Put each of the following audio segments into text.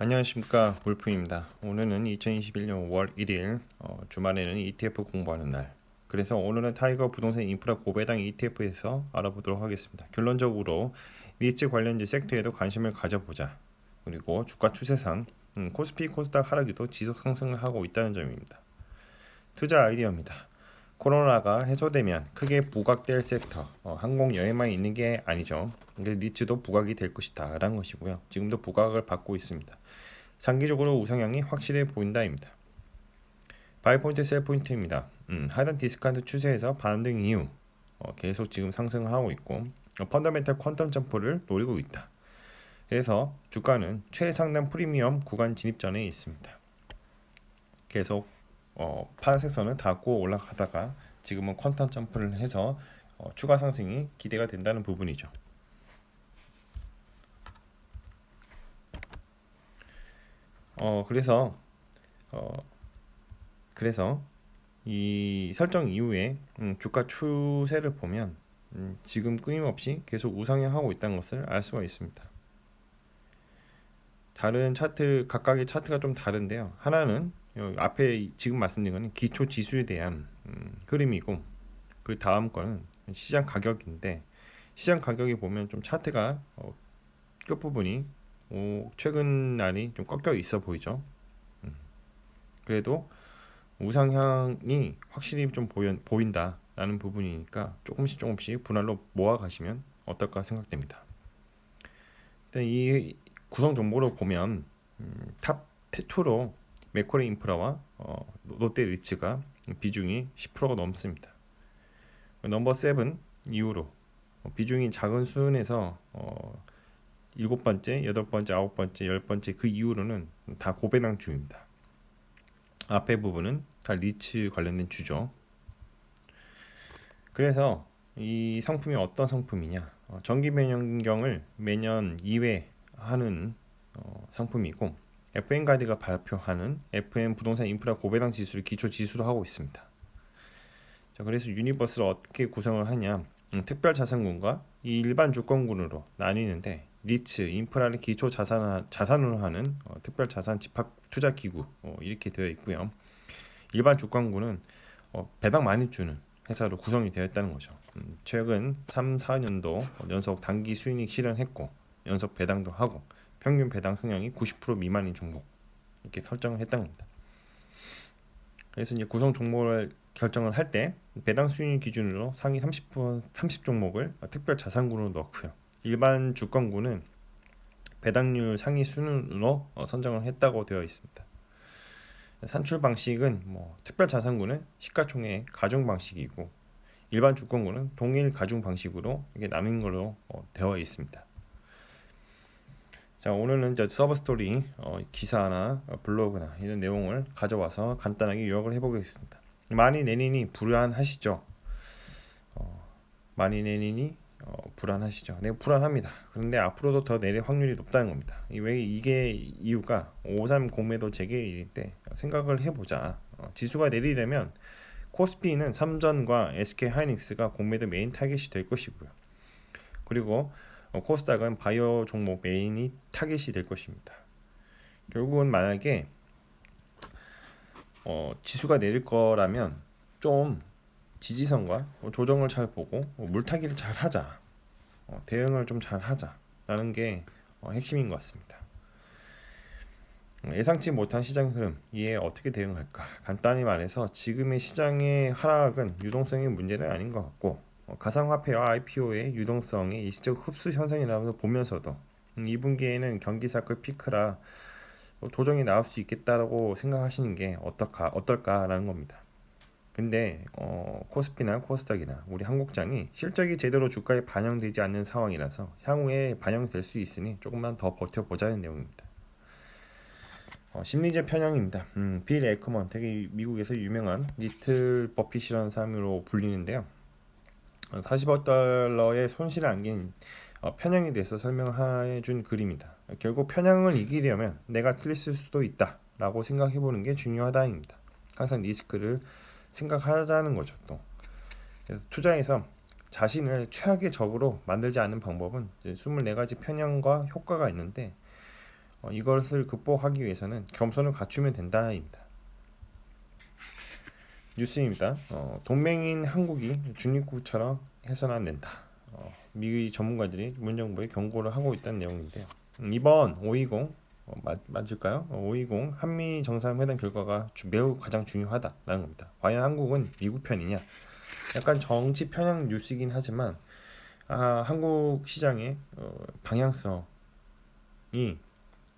안녕하십니까 wol프입니다. 오늘은 2021년 5월 1일 어, 주말에는 ETF 공부하는 날. 그래서 오늘은 타이거 부동산 인프라 고배당 ETF에서 알아보도록 하겠습니다. 결론적으로 니츠 관련주 섹터에도 관심을 가져보자. 그리고 주가 추세상 음, 코스피 코스닥 하락에도 지속 상승을 하고 있다는 점입니다. 투자 아이디어입니다. 코로나가 해소되면 크게 부각될 섹터, 어, 항공 여행만 있는 게 아니죠. 니츠도 부각이 될 것이다 라는 것이고요. 지금도 부각을 받고 있습니다. 장기적으로 우상향이 확실해 보인다입니다. 바이포인트 셀포인트입니다. 음, 하단 디스카운트 추세에서 반등 이후 어, 계속 지금 상승을 하고 있고 어, 펀더멘탈 퀀텀 점프를 노리고 있다. 그래서 주가는 최상단 프리미엄 구간 진입 전에 있습니다. 계속 어, 파란색 선을 닫고 올라가다가 지금은 퀀텀 점프를 해서 어, 추가 상승이 기대가 된다는 부분이죠. 어 그래서 어 그래서 이 설정 이후에 음, 주가 추세를 보면 음, 지금 끊임없이 계속 우상향하고 있다는 것을 알 수가 있습니다. 다른 차트 각각의 차트가 좀 다른데요. 하나는 앞에 지금 말씀드린 거는 기초 지수에 대한 음, 흐름이고 그 다음 거는 시장 가격인데 시장 가격이 보면 좀 차트가 어, 끝 부분이 오, 최근 날이 좀 꺾여 있어 보이죠. 음. 그래도 우상향이 확실히 좀 보여, 보인다라는 부분이니까 조금씩 조금씩 분할로 모아 가시면 어떨까 생각됩니다. 일단 이 구성 정보로 보면 음, 탑 2로 맥코리 인프라와 어, 롯데 리츠가 비중이 10%가 넘습니다. 넘버 7 이후로 비중이 작은 수준에서 어, 일곱 번째, 여덟 번째, 아홉 번째, 열 번째 그 이후로는 다 고배당 주입니다. 앞에 부분은 다 리츠 관련된 주죠. 그래서 이 상품이 어떤 상품이냐? 어, 정기 변경을 매년 2회 하는 어, 상품이고 FM 가이드가 발표하는 FM 부동산 인프라 고배당 지수를 기초 지수로 하고 있습니다. 자, 그래서 유니버스를 어떻게 구성을 하냐? 음, 특별 자산군과 일반 주권군으로 나뉘는데 리츠, 인프라를 기초 자산 자산으로 하는 어, 특별 자산 집합 투자 기구 어, 이렇게 되어 있고요. 일반 주권군은 어, 배당 많이 주는 회사로 구성이 되어 있다는 거죠. 음, 최근 3, 4년도 연속 단기 수익 실현했고 연속 배당도 하고 평균 배당 성향이 90% 미만인 종목 이렇게 설정을 했다는 겁니다. 그래서 이제 구성 종목을 결정을 할 때 배당 수익 기준으로 상위 30% 30 종목을 특별 자산군으로 넣고요. 일반 주권군은 배당률 상위 순으로 어, 선정을 했다고 되어 있습니다. 산출 방식은 뭐 특별 자산군은 시가총액 가중 방식이고 일반 주권군은 동일 가중 방식으로 이게 나눈 걸로 어, 되어 있습니다. 자 오늘은 이제 서브 스토리 어, 기사나 어, 블로그나 이런 내용을 가져와서 간단하게 요약을 해보겠습니다. 많이 내니니 불안하시죠? 어, 많이 내니니 어, 불안하시죠? 네, 불안합니다. 그런데 앞으로도 더 내릴 확률이 높다는 겁니다. 왜 이게 이유가 530 매도 재개일 때 생각을 해보자. 어, 지수가 내리려면 코스피는 삼전과 SK 하이닉스가 공매도 메인 타겟이 될 것이고요. 그리고 어, 코스닥은 바이오 종목 메인이 타겟이 될 것입니다. 결국은 만약에 어, 지수가 내릴 거라면 좀 지지선과 조정을 잘 보고 물타기를 잘 하자. 어, 대응을 좀 잘 하자라는 게 어, 핵심인 것 같습니다. 예상치 못한 시장 흐름 이에 어떻게 대응할까? 간단히 말해서 지금의 시장의 하락은 유동성의 문제는 아닌 것 같고 어, 가상화폐와 IPO의 유동성의 일시적 흡수 현상이라고 보면서도 2분기에는 경기 사클 피크라 조정이 나올 수 있겠다라고 생각하시는 게 어떨까 어떨까라는 겁니다. 근데 어, 코스피나 코스닥이나 우리 한국장이 실적이 제대로 주가에 반영되지 않는 상황이라서 향후에 반영될 수 있으니 조금만 더 버텨보자는 내용입니다. 어, 심리적 편향입니다. 음, 빌 에커먼 되게 미국에서 유명한 리틀 버핏이라는 사람으로 불리는데요. 40억 달러의 손실을 안긴 어, 편향에 대해서 설명해 준 글입니다. 결국 편향을 이기려면 내가 틀릴 수도 있다 라고 생각해 보는 게 중요하다입니다. 항상 리스크를 생각하자는 거죠 또 투자에서 자신을 최악의 적으로 만들지 않는 방법은 24가지 편향과 효과가 있는데 어, 이것을 극복하기 위해서는 겸손을 갖추면 된다입니다. 뉴스입니다. 어, 동맹인 한국이 중립국처럼 해서는 안 된다. 어, 미 전문가들이 문정부에 경고를 하고 있다는 내용인데요. 음, 이번 520 어, 맞, 맞을까요? 어, 520 한미 정상회담 결과가 주, 매우 가장 중요하다라는 겁니다. 과연 한국은 미국 편이냐? 약간 정치 편향 뉴스이긴 하지만 아, 한국 시장의 어, 방향성이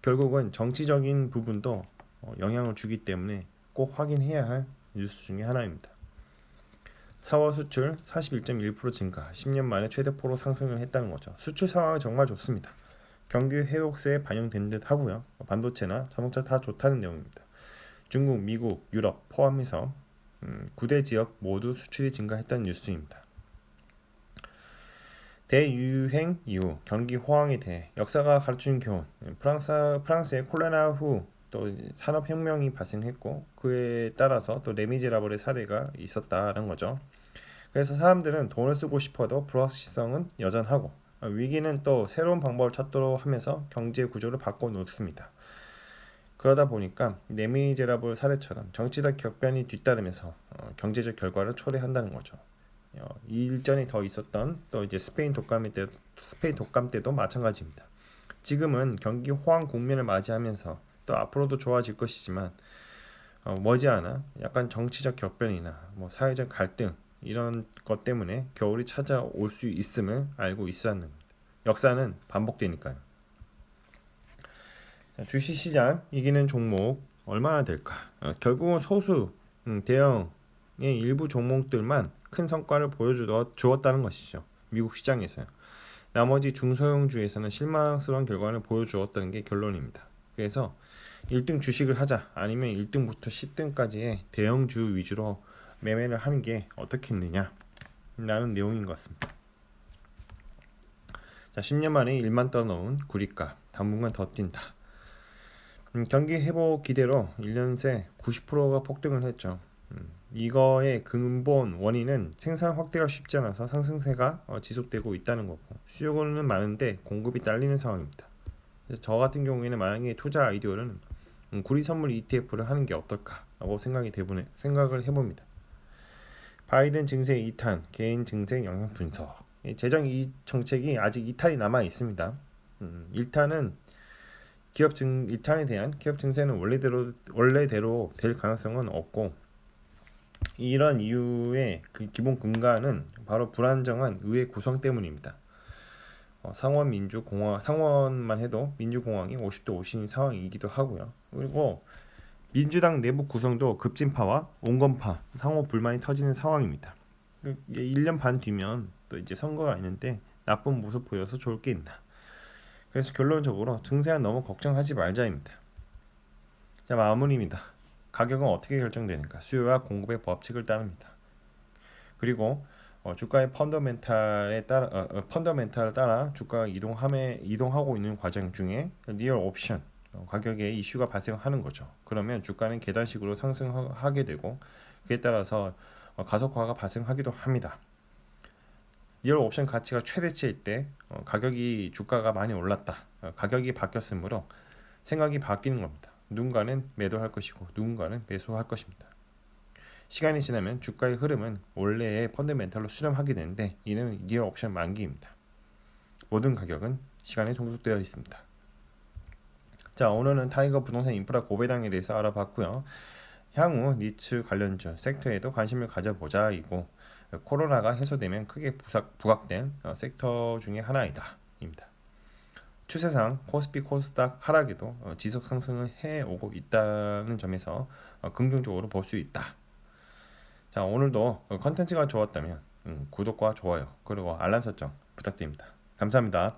결국은 정치적인 부분도 어, 영향을 주기 때문에 꼭 확인해야 할 뉴스 중에 하나입니다. 4월 수출 41.1% 증가, 10년 만에 최대포로 상승을 했다는 거죠. 수출 상황이 정말 좋습니다. 경기 회복세에 반영된 듯 하고요. 반도체나 자동차 다 좋다는 내용입니다. 중국, 미국, 유럽 포함해서 음, 9대 지역 모두 수출이 증가했다는 뉴스입니다. 대유행 이후 경기 호황에 대해 역사가 가르치는 교훈 프랑스, 프랑스의 콜레나 후 또 산업혁명이 발생했고 그에 따라서 또 레미제라블의 사례가 있었다는 거죠. 그래서 사람들은 돈을 쓰고 싶어도 불확실성은 여전하고 위기는 또 새로운 방법을 찾도록 하면서 경제 구조를 바꿔놓습니다. 그러다 보니까 레미제라블 사례처럼 정치적 격변이 뒤따르면서 어, 경제적 결과를 초래한다는 거죠. 어, 일전에 더 있었던 또 이제 스페인 독감 때 스페인 독감 때도 마찬가지입니다. 지금은 경기 호황 국면을 맞이하면서 또 앞으로도 좋아질 것이지만 어, 머지않아 약간 정치적 격변이나 뭐 사회적 갈등 이런 것 때문에 겨울이 찾아올 수 있음을 알고 합니다. 역사는 반복되니까요. 자, 주식시장 이기는 종목 얼마나 될까? 어, 결국은 소수 음, 대형의 일부 종목들만 큰 성과를 보여주었다는 것이죠. 미국 시장에서요. 나머지 중소형주에서는 실망스러운 결과를 보여주었다는 게 결론입니다. 그래서 1등 주식을 하자 아니면 1등부터 10등까지의 대형주 위주로 매매를 하는 게 어떻겠느냐 라는 내용인 것 같습니다. 자, 10년 만에 1만 떠놓은 구리값 당분간 더 뛴다. 음, 경기 회복 기대로 1년 새 90%가 폭등을 했죠. 음, 이거의 근본 원인은 생산 확대가 쉽지 않아서 상승세가 어, 지속되고 있다는 거고 수요는 많은데 공급이 딸리는 상황입니다. 그래서 저 같은 경우에는 만약에 투자 아이디어는 음, 구리 선물 ETF를 하는 게 어떨까라고 생각이 되보네 생각을 해봅니다. 바이든 증세 2탄 개인 증세 영향 분석 재정 이 정책이 아직 2탄이 남아 있습니다. 음, 1탄은 기업 증 2탄에 대한 기업 증세는 원래대로 원래대로 될 가능성은 없고 이런 이유의 그 기본 근간은 바로 불안정한 의회 구성 때문입니다. 어, 상원 민주공화 상원만 해도 민주공화이 50대 50인 상황이기도 하고요. 그리고 민주당 내부 구성도 급진파와 온건파 상호 불만이 터지는 상황입니다. 1년 반 뒤면 또 이제 선거가 있는데 나쁜 모습 보여서 좋을 게 있나. 그래서 결론적으로 증세는 너무 걱정하지 말자입니다. 자 마무리입니다. 가격은 어떻게 결정되는가? 수요와 공급의 법칙을 따릅니다. 그리고 어, 주가의 펀더멘탈에 따라 어, 어, 펀더멘탈을 따라 주가가 이동함에 이동하고 있는 과정 중에 리얼 옵션 어, 가격에 이슈가 발생하는 거죠. 그러면 주가는 계단식으로 상승하게 되고 그에 따라서 어, 가속화가 발생하기도 합니다. 리얼 옵션 가치가 최대치일 때 어, 가격이 주가가 많이 올랐다. 어, 가격이 바뀌었으므로 생각이 바뀌는 겁니다. 누군가는 매도할 것이고 누군가는 매수할 것입니다. 시간이 지나면 주가의 흐름은 원래의 펀드멘탈로 수렴하게 되는데 이는 리얼 옵션 만기입니다. 모든 가격은 시간에 종속되어 있습니다. 자 오늘은 타이거 부동산 인프라 고배당에 대해서 알아봤고요. 향후 니츠 관련주 섹터에도 관심을 가져보자 이고 코로나가 해소되면 크게 부각된 어, 섹터 중의 하나이다 입니다. 추세상 코스피 코스닥 하락에도 어, 지속 상승을 해오고 있다는 점에서 어, 긍정적으로 볼 수 있다. 자 오늘도 컨텐츠가 좋았다면 음, 구독과 좋아요 그리고 알람 설정 부탁드립니다. 감사합니다.